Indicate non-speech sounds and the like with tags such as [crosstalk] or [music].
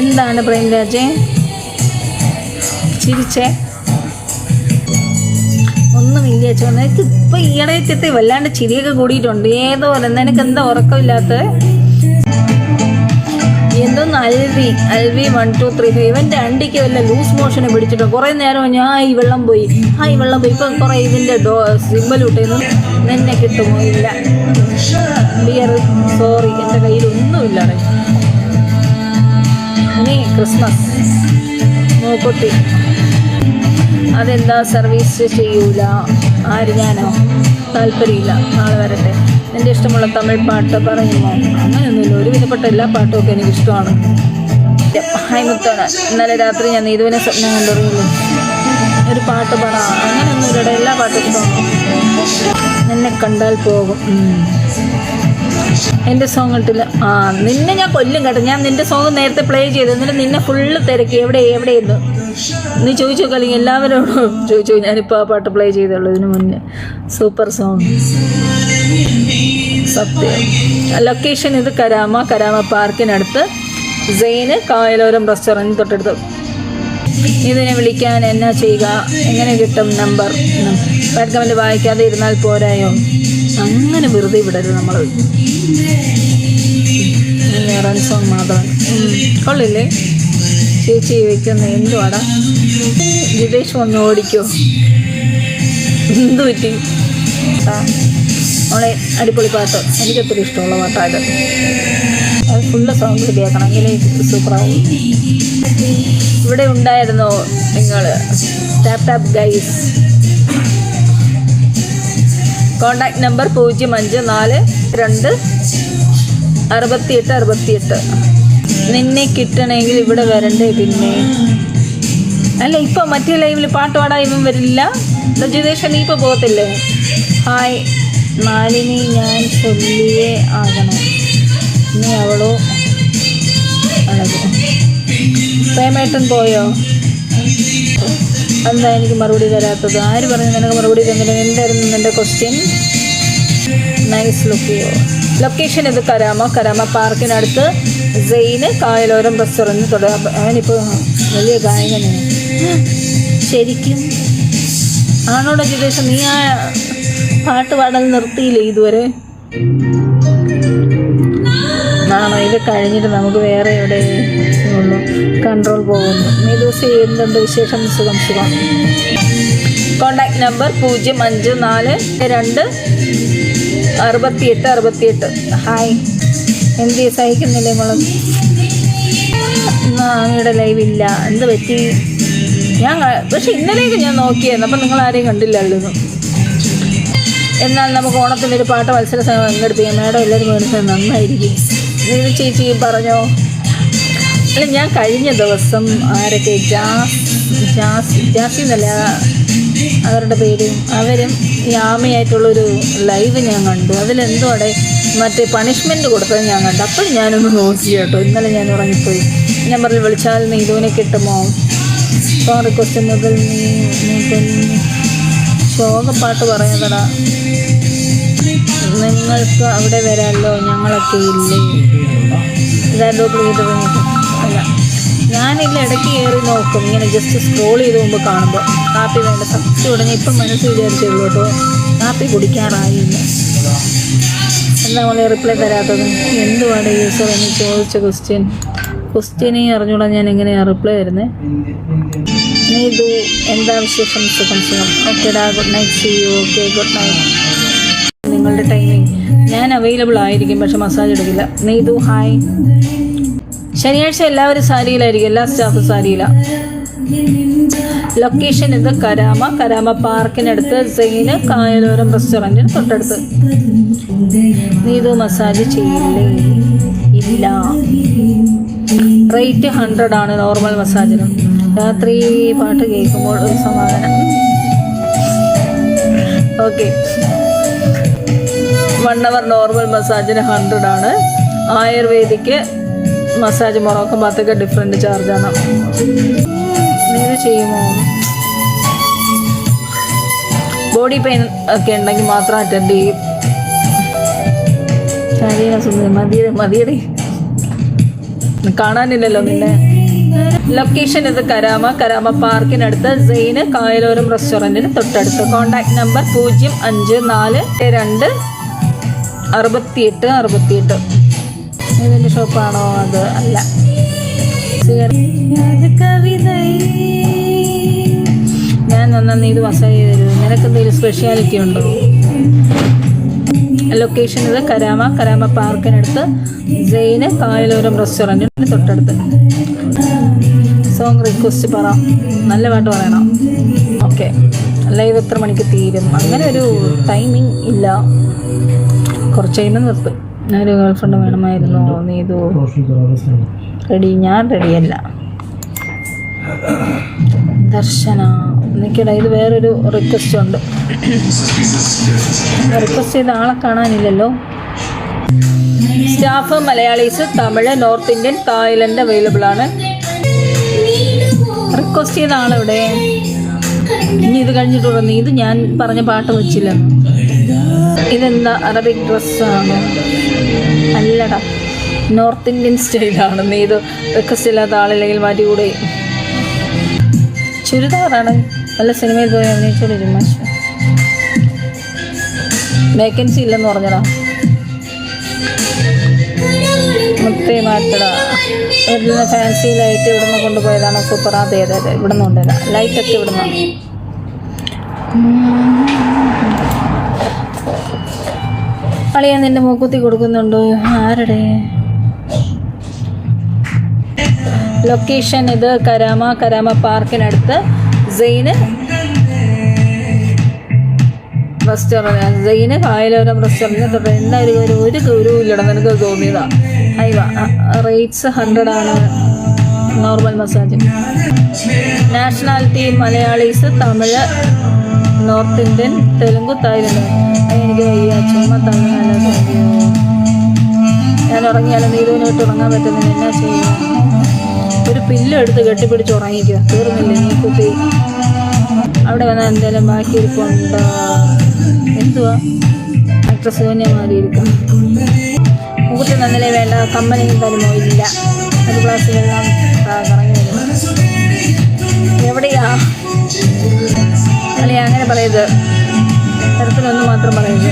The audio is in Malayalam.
എന്താണ് പ്രേംരാജെ ചിരിച്ചേ. ഒന്നുമില്ല ചേച്ചാ നിനക്ക് ഇപ്പൊ ഈയിടയത്തെ വല്ലാണ്ട് ചിരിയൊക്കെ കൂടിയിട്ടുണ്ട്. ഏതോ നിനക്ക് എന്താ ഉറക്കമില്ലാത്ത എന്തോന്ന് Alvi Alvi one two three five ഇവന്റെ അണ്ടിക്ക് വല്ല ലൂസ് മോഷനെ പിടിച്ചിട്ടോ? കുറേ നേരം ഞാൻ ഈ വെള്ളം പോയി. ആ ഈ വെള്ളം പോയി. ഇപ്പം കുറേ ഇതിന്റെ ഡോ സിമ്പൽ ഇട്ടേന്ന്. നിന്നെ കിട്ടുമോ? ഇല്ല. ബിയർ സോറി എന്റെ കയ്യിൽ ഒന്നുമില്ല. റേ. ഇനി ക്രിസ്മസ്. മൂക്കുട്ടി അതെന്താ സർവീസ് ചെയ്യൂല? ആര് ഞാനോ താല്പര്യമില്ല. നാളെ വരട്ടെ. എന്റെ ഇഷ്ടമുള്ള തമിഴ് പാട്ട് പറയുമോ? അങ്ങനെയൊന്നുമില്ല. ഒരുവിധപ്പെട്ട എല്ലാ പാട്ടും ഒക്കെ എനിക്ക് ഇഷ്ടമാണ് ഹായ് മുത്തോന ഇന്നലെ രാത്രി ഞാൻ നീതുവിനെ സ്വപ്നം കണ്ടറിയുള്ളൂ ഒരു പാട്ട് പറ. അങ്ങനെയൊന്നുമില്ല എല്ലാ പാട്ടും ഇഷ്ടമാണ്. നിന്നെ കണ്ടാൽ പോകും. എന്റെ സോങ് ഇട്ടില്ല. ആ നിന്നെ ഞാൻ കൊല്ലും കേട്ടോ. ഞാൻ നിന്റെ സോങ് നേരത്തെ പ്ലേ ചെയ്തു. എന്നിട്ട് നിന്നെ ഫുള്ള് തിരക്കി. എവിടെ എവിടെയെന്ന്? നീ ചോദിച്ചു നോക്കല്ലെങ്കിൽ എല്ലാവരോടും ചോദിച്ചു ഞാനിപ്പോൾ ആ പാട്ട് പ്ലേ ചെയ്തുള്ളൂ ഇതിന് മുന്നേ. സൂപ്പർ സോങ് സത്യം. ലൊക്കേഷൻ ഇത് കരാമ കരാമ പാർക്കിനടുത്ത്. സെയിന് കായലോരം റെസ്റ്റോറന്റ് തൊട്ടടുത്ത്. ഇതിനെ വിളിക്കാൻ എന്നാ ചെയ്യുക? എങ്ങനെ കിട്ടും നമ്പർ കമന്റ് വായിക്കാതെ ഇരുന്നാൽ പോരായോ? അങ്ങനെ വെറുതെ വിടരുത് നമ്മൾ സോങ് മാത്രം. കൊള്ളില്ലേ? ചേച്ചി വയ്ക്കുന്ന എന്തുവാടാ? ജിതേഷ് വന്ന് ഓടിക്കോ. എന്തു പറ്റി നമ്മളെ മോളെ അടിപൊളി പാട്ട്. എനിക്കൊത്തിരി ഇഷ്ടമുള്ള പാട്ടായത്. അത് ഫുള്ള് സൗണ്ട് കേൾക്കണം എങ്കിലേ സൂപ്പറാവും ഇവിടെ ഉണ്ടായിരുന്നോ നിങ്ങൾ tap tap guys contact number പൂജ്യം അഞ്ച് നാല് രണ്ട് അറുപത്തിയെട്ട് അറുപത്തിയെട്ട്. നിന്നെ കിട്ടണമെങ്കിൽ ഇവിടെ വരണ്ടേ പിന്നെ? അല്ല ഇപ്പൊ മറ്റേ ലൈവിൽ പാട്ട് പാടാൻ ഇവൻ വരില്ല. ജിതേഷ നീ ഇപ്പൊ പോകത്തില്ലേ? ഹായ് മാലിനി ഞാൻ ചൊല്ലിയേ ആകണം. നീ അവളോ? അളകോ പ്രേമേട്ടൻ പോയോ? എന്താ എനിക്ക് മറുപടി തരാത്തത്? ആര് പറഞ്ഞു നിനക്ക് മറുപടി തന്നില്ല? എന്തായിരുന്നു നിന്റെ ക്വസ്റ്റ്യൻ നൈസ് ലുക്ക് ലൊക്കേഷൻ ഇത് കരാമ. കരാമ പാർക്കിനടുത്ത് സെയിന് കായലോരം റെസ്റ്റോറന്റ് തുടങ്ങാം അവനിപ്പോൾ വലിയ ഗായകനാണ് [gasps] ശരിക്കും? ആണോടെ ജിതേഷ് നീ ആ പാട്ട് പാടൽ നിർത്തിയില്ലേ ഇതുവരെ? ആണോ ഇത് കഴിഞ്ഞിട്ട് നമുക്ക് വേറെ എവിടെ ഉള്ളു കൺട്രോൾ പോകുന്നു. ദിവസം എന്തുണ്ട് വിശേഷം? സുഖം സുഖം. കോണ്ടാക്ട് നമ്പർ പൂജ്യം അഞ്ച് നാല് രണ്ട് അറുപത്തിയെട്ട് അറുപത്തിയെട്ട്. ഹായ് എന്ത് സഹിക്കുന്നില്ലേ മോളും? അങ്ങയുടെ ലൈവ് ഇല്ല. എന്ത് പറ്റി? ഞാൻ പക്ഷെ ഇന്നലെയൊക്കെ ഞാൻ നോക്കിയായിരുന്നു. അപ്പം നിങ്ങൾ ആരെയും കണ്ടില്ലല്ലോ എന്നാൽ നമുക്ക് ഓണത്തിന്റെ ഒരു പാട്ട് മത്സര പങ്കെടുപ്പിക്കാം. മേഡം എല്ലാവരും മേടിച്ചത് നന്നായിരിക്കും. ചേച്ചി പറഞ്ഞോ. അല്ല ഞാൻ കഴിഞ്ഞ ദിവസം ആരൊക്കെ ജാസ് ജാസ് ജാസി എന്നല്ല അവരുടെ പേരും? അവരും ഈ ആമയായിട്ടുള്ളൊരു ലൈവ് ഞാൻ കണ്ടു. അതിലെന്തോടെ മറ്റേ പണിഷ്മെന്റ് കൊടുത്തത് ഞാൻ കണ്ടു. അപ്പോൾ ഞാനൊന്ന് നോക്കി കേട്ടോ. ഇന്നലെ ഞാൻ ഉറങ്ങിപ്പോയി. ഞാൻ പറഞ്ഞു വിളിച്ചാൽ നീ ഇതുവിനെ കിട്ടുമോ? സോറി റിക്വസ്റ്റ് മുതൽ നീ ശോകപ്പാട്ട് പറയുന്നതാ നിങ്ങൾക്ക് അവിടെ വരാമല്ലോ ഞങ്ങളൊക്കെ ഇല്ലേ? ഇതാരോ ചെയ്ത് അല്ല ഞാനില്ല ഇടയ്ക്ക് കയറി നോക്കും. ഇങ്ങനെ ജസ്റ്റ് സ്ക്രോൾ ചെയ്ത് മുമ്പ് കാണുമ്പോൾ കാപ്പി വേണ്ട. സത്യം ഉടനെ ഇപ്പം മനസ്സ് വിചാരിച്ചുള്ളൂ കേട്ടോ. കാപ്പി കുടിക്കാറായില്ല. എന്താ നമ്മൾ റിപ്ലൈ തരാത്തത്? എന്തുവാണ് യൂസർ എന്ന് ചോദിച്ച ക്വസ്റ്റ്യൻ ക്വസ്റ്റ്യനെ അറിഞ്ഞൂടാ ഞാൻ എങ്ങനെയാണ് റിപ്ലൈ തരുന്നത് നീതു എന്താ വിശേഷം? ഓക്കെ ഡാ good night see you okay good night നിങ്ങളുടെ ടൈമിംഗ് ഞാൻ അവൈലബിൾ ആയിരിക്കും പക്ഷെ മസാജ് എടുക്കില്ല. നീതു ഹായ് ശനിയാഴ്ച എല്ലാവരും സാരിയിലായിരിക്കും എല്ലാ സ്റ്റാഫും സാരിയിലാണ് ലൊക്കേഷൻ ഇത് കരാമ കരാമ പാർക്കിനടുത്ത് സെയിന് കായലോരം റെസ്റ്റോറന്റിന് തൊട്ടടുത്ത്. നീതു മസാജ് ചെയ്യില്ലേ? ഇല്ല. റേറ്റ് ഹൺഡ്രഡ് ആണ് നോർമൽ മസാജിന് രാത്രി പാട്ട് കേൾക്കുമ്പോൾ ഒരു സമാധാനം. ഓക്കെ വൺ അവർ നോർമൽ മസാജിന് ഹൺഡ്രഡ് ആണ്. ആയുർവേദിക്ക് മസാജ് മൊറോക്കൻ ഭാഗത്തൊക്കെ ഡിഫറെന്റ് ചാർജാണ് നിങ്ങൾ ചെയ്യുമോ? ബോഡി പെയിൻ ഒക്കെ ഉണ്ടെങ്കിൽ മാത്രം അറ്റൻഡ് ചെയ്യും. മതിയടി മതിയടി കാണാനില്ലല്ലോ നിന്നെ. ലൊക്കേഷൻ ഇത് കരാമ കരാമ പാർക്കിനടുത്ത് സെയിന് കായലോരം റെസ്റ്റോറന്റിന് തൊട്ടടുത്ത്. കോൺടാക്ട് നമ്പർ പൂജ്യം അഞ്ച് നാല് രണ്ട് അറുപത്തിയെട്ട് അറുപത്തിയെട്ട്. ഇതിന്റെ ഷോപ്പാണോ അത് അല്ല. ഞാൻ നന്നാ നീ ഇത് മസാജ് ചെയ്ത് തരുമോ നിനക്ക് എന്തെങ്കിലും സ്പെഷ്യാലിറ്റി ഉണ്ടോ? ലൊക്കേഷൻ ഇത് കരാമ കരാമ പാർക്കിനടുത്ത് ജെയിന് കായലോരം റെസ്റ്റോറന്റിന് തൊട്ടടുത്ത്. സോങ് റിക്വസ്റ്റ് പറ. നല്ല പാട്ട് പറയണം. ഓക്കെ ലൈവ് എത്ര മണിക്ക് തീരും? അങ്ങനെ ഒരു ടൈമിംഗ് ഇല്ല. കുറച്ച് കഴിയുമ്പോൾ നിർത്തും. ഞാനൊരു ഗേൾ ഫ്രണ്ട് വേണമായിരുന്നു നീതു റെഡി. ഞാൻ റെഡിയല്ല. ദർശന. എനിക്കിട ഇത് വേറൊരു റിക്വസ്റ്റ് ഉണ്ട്. റിക്വസ്റ്റ് ചെയ്ത ആളെ കാണാനില്ലല്ലോ. Staff Malayalis Tamil north Indian Thailand available ആണ്. റിക്വസ്റ്റ് ചെയ്ത ആളെവിടെ? ഇനി ഇത് കഴിഞ്ഞിട്ട് നീ ഇത് ഞാൻ പറഞ്ഞ പാട്ട് വെച്ചില്ലെന്ന് ഇതെന്താ അറബിക് ഡ്രസ്സാണ്? അല്ലടാ നോർത്ത് ഇന്ത്യൻ സ്റ്റൈലാണ്. നീ ഇത് റിക്വസ്റ്റ് ഇല്ലാത്ത ആളില്ലെങ്കിൽ മാറ്റിക്കൂടെ ചുരിദാറാണ്. നല്ല സിനിമയിൽ പോയി അഭിനയിച്ചോളൂ വേക്കൻസി ഇല്ലെന്ന് പറഞ്ഞടാ. മുത്തേ ഇവിടുന്ന് ഫാൻസി ലൈറ്റ് ഇവിടുന്ന് കൊണ്ടുപോയതാണ്. സൂപ്പർ അതെ അതെ അതെ. ഇവിടുന്ന് കൊണ്ടുവരാം. ലൈറ്റൊക്കെ ഇവിടുന്ന്. അളിയാൻ നിന്റെ മൂക്കുത്തി കൊടുക്കുന്നുണ്ടോ. ആരുടെ? ലൊക്കേഷൻ ഇത് കരാമ കരാമ പാർക്കിനടുത്ത് സെയിന് റെസ്റ്റോറന്റ് സെയിന് കായലോരം റെസ്റ്റോറന്റ് എന്തായാലും ഒരു ഒരു ഗൗരവം ഇല്ലടാ. നിനക്ക് തോന്നിയതാ. അയവ റേറ്റ്സ് ഹൺഡ്രഡ് ആണ്. Normal massage nationality Malayalis Tamil north Indian Telugu Thailand. എനിക്ക് വയ്യ. ചുമ്മാ തമിഴ്നാട് ഞാൻ ഉറങ്ങിയാലും നീതുവിനോട്ട് ഉറങ്ങാൻ പറ്റുന്നില്ല. എന്നാ ചെയ്യുക ഒരു പില്ല് എടുത്ത് കെട്ടിപ്പിടിച്ച് ഉറങ്ങിക്കുക തീർന്നില്ല നീ കുത്തി അവിടെ വന്നാൽ എന്തായാലും ബാക്കി ഇരിപ്പുണ്ടോ എന്തുവാ? ആക്ട്രസ് തന്നെ മാറിയിരിക്കും മുഖത്ത് നന്നലേ വേണ്ട. കമ്പനിയും തരുമോ? ഇല്ല. ഒരു താ, കറങ്ങി വരും. എവിടെയാ? അല്ലെ അങ്ങനെ പറയരുത്. തരത്തിലൊന്ന് മാത്രം പറയരുത്.